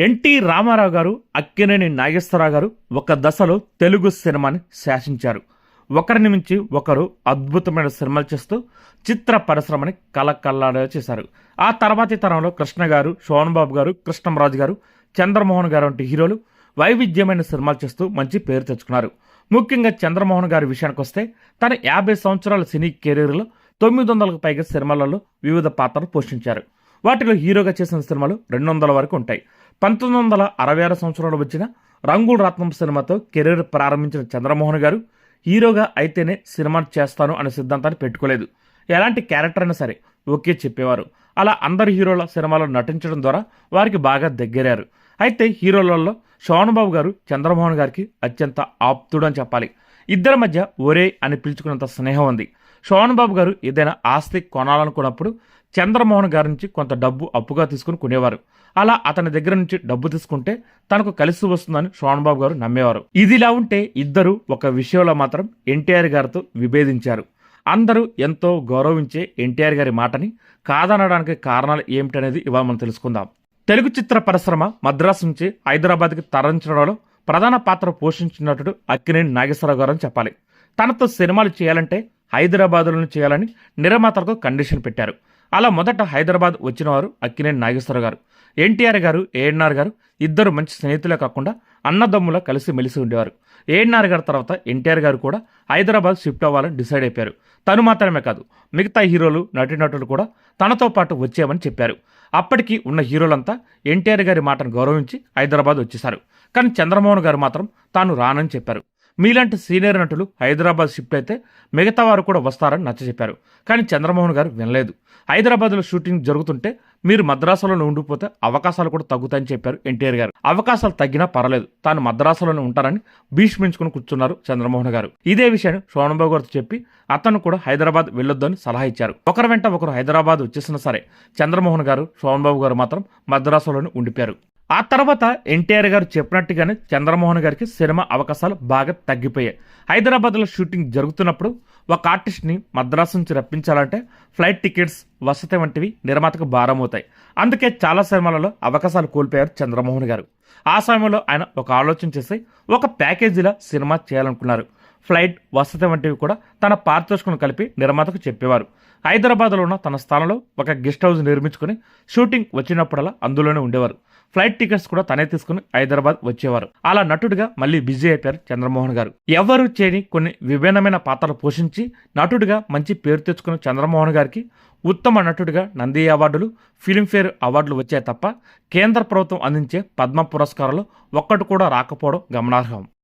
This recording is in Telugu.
ఎన్టీ రామారావు గారు అక్కినేని నాగేశ్వరరావు గారు ఒక దశలో తెలుగు సినిమాని శాసించారు. ఒకరిని మించి ఒకరు అద్భుతమైన సినిమాలు చేస్తూ చిత్ర పరిశ్రమని కలకల్లాడే చేశారు. ఆ తర్వాతి తరంలో కృష్ణ గారు శోభన్ బాబు గారు కృష్ణంరాజు గారు చంద్రమోహన్ గారు వంటి హీరోలు వైవిధ్యమైన సినిమాలు చేస్తూ మంచి పేరు తెచ్చుకున్నారు. ముఖ్యంగా చంద్రమోహన్ గారి విషయానికి వస్తే తన యాభై సంవత్సరాల సినీ కెరీర్లో తొమ్మిది వందలకు పైగా సినిమాలలో వివిధ పాత్రలు పోషించారు. వాటిలో హీరోగా చేసిన సినిమాలు రెండు వందల వరకు ఉంటాయి. పంతొమ్మిది వందల అరవై ఆరు సంవత్సరంలో వచ్చిన రంగుల రత్నం సినిమాతో కెరీర్ ప్రారంభించిన చంద్రమోహన్ గారు హీరోగా అయితేనే సినిమా చేస్తాను అనే సిద్ధాంతాన్ని పెట్టుకోలేదు. ఎలాంటి క్యారెక్టర్ అయినా సరే ఓకే చెప్పేవారు. అలా అందరు హీరోల సినిమాలో నటించడం ద్వారా వారికి బాగా దగ్గరారు అయితే హీరోలలో శోభన్ బాబు గారు చంద్రమోహన్ గారికి అత్యంత ఆప్తుడు అని చెప్పాలి. ఇద్దరి మధ్య ఒరే అని పిలుచుకున్నంత స్నేహం ఉంది. శోభన్ బాబు గారు ఏదైనా ఆస్తి కొనాలనుకున్నప్పుడు చంద్రమోహన్ గారి నుంచి కొంత డబ్బు అప్పుగా తీసుకుని కొనేవారు. అలా అతని దగ్గర నుంచి డబ్బు తీసుకుంటే తనకు కలిసి వస్తుందని శోభన్ బాబు గారు నమ్మేవారు. ఇదిలా ఉంటే ఇద్దరు ఒక విషయంలో మాత్రం ఎన్టీఆర్ గారితో విభేదించారు. అందరూ ఎంతో గౌరవించే ఎన్టీఆర్ గారి మాటని కాదనడానికి కారణాలు ఏమిటనేది ఇవాళ మనం తెలుసుకుందాం. తెలుగు చిత్ర పరిశ్రమ మద్రాసు నుంచి హైదరాబాద్కి తరలించడంలో ప్రధాన పాత్ర పోషించిన నటుడు అక్కినేని నాగేశ్వరరావు గారు అని చెప్పాలి. తనతో సినిమాలు చేయాలంటే హైదరాబాద్లోనే చేయాలని నిర్మాతలకు కండిషన్ పెట్టారు. అలా మొదట హైదరాబాద్ వచ్చిన వారు అక్కినేని నాగేశ్వరరావు గారు ఎన్టీఆర్ గారు ఏఎన్ఆర్ గారు ఇద్దరు మంచి స్నేహితులే కాకుండా అన్నదమ్ముల కలిసి మెలిసి ఉండేవారు. ఏఎన్ఆర్ గారి తర్వాత ఎన్టీఆర్ గారు కూడా హైదరాబాద్ షిఫ్ట్ అవ్వాలని డిసైడ్ అయిపోయారు. తను మాత్రమే కాదు మిగతా హీరోలు నటీనటులు కూడా తనతో పాటు వచ్చామని చెప్పారు. అప్పటికి ఉన్న హీరోలంతా ఎన్టీఆర్ గారి మాటను గౌరవించి హైదరాబాద్ వచ్చేశారు. కానీ చంద్రమోహన్ గారు మాత్రం తాను రానని చెప్పారు. మీలాంటి సీనియర్ నటులు హైదరాబాద్ షిఫ్ట్ అయితే మిగతా వారు కూడా వస్తారని నచ్చ చెప్పారు. కానీ చంద్రమోహన్ గారు వినలేదు. హైదరాబాద్లో షూటింగ్ జరుగుతుంటే మీరు మద్రాసులోనే ఉండిపోతే అవకాశాలు కూడా తగ్గుతాయని చెప్పారు ఎన్టీఆర్ గారు. అవకాశాలు తగ్గినా పర్లేదు తాను మద్రాసులోనే ఉంటారని భీష్మించుకుని కూర్చున్నారు చంద్రమోహన్ గారు. ఇదే విషయాన్ని సోమబాబు గారితో చెప్పి అతను కూడా హైదరాబాద్ వెళ్ళొద్దని సలహా ఇచ్చారు. ఒకరి వెంట ఒకరు హైదరాబాద్ వచ్చేసినా సరే చంద్రమోహన్ గారు సోమబాబు గారు మాత్రం మద్రాసులోనే ఉండిపోయారు. ఆ తర్వాత ఎన్టీఆర్ గారు చెప్పినట్టుగానే చంద్రమోహన్ గారికి సినిమా అవకాశాలు బాగా తగ్గిపోయాయి. హైదరాబాద్లో షూటింగ్ జరుగుతున్నప్పుడు ఒక ఆర్టిస్ట్ని మద్రాసు నుంచి రప్పించాలంటే ఫ్లైట్ టికెట్స్ వసతి వంటివి నిర్మాతకు భారం అవుతాయి. అందుకే చాలా సినిమాలలో అవకాశాలు కోల్పోయారు చంద్రమోహన్ గారు. ఆ సమయంలో ఆయన ఒక ఆలోచన చేసి ఒక ప్యాకేజీలా సినిమా చేయాలనుకున్నారు. ఫ్లైట్ వసతి వంటివి కూడా తన పారితోషికను కలిపి నిర్మాతకు చెప్పేవారు. హైదరాబాద్లో ఉన్న తన స్థలంలో ఒక గెస్ట్ హౌస్ నిర్మించుకుని షూటింగ్ వచ్చినప్పుడల్లా అందులోనే ఉండేవారు. ఫ్లైట్ టికెట్స్ కూడా తనే తీసుకుని హైదరాబాద్ వచ్చేవారు. అలా నటుడిగా మళ్ళీ బిజీ అయిపోయారు చంద్రమోహన్ గారు. ఎవరు చేయని కొన్ని విభిన్నమైన పాత్రలు పోషించి నటుడిగా మంచి పేరు తెచ్చుకున్న చంద్రమోహన్ గారికి ఉత్తమ నటుడిగా నంది అవార్డులు ఫిల్మ్ఫేర్ అవార్డులు వచ్చాయి తప్ప కేంద్ర ప్రభుత్వం అందించే పద్మ పురస్కారాలు ఒక్కటి కూడా రాకపోవడం గమనార్హం.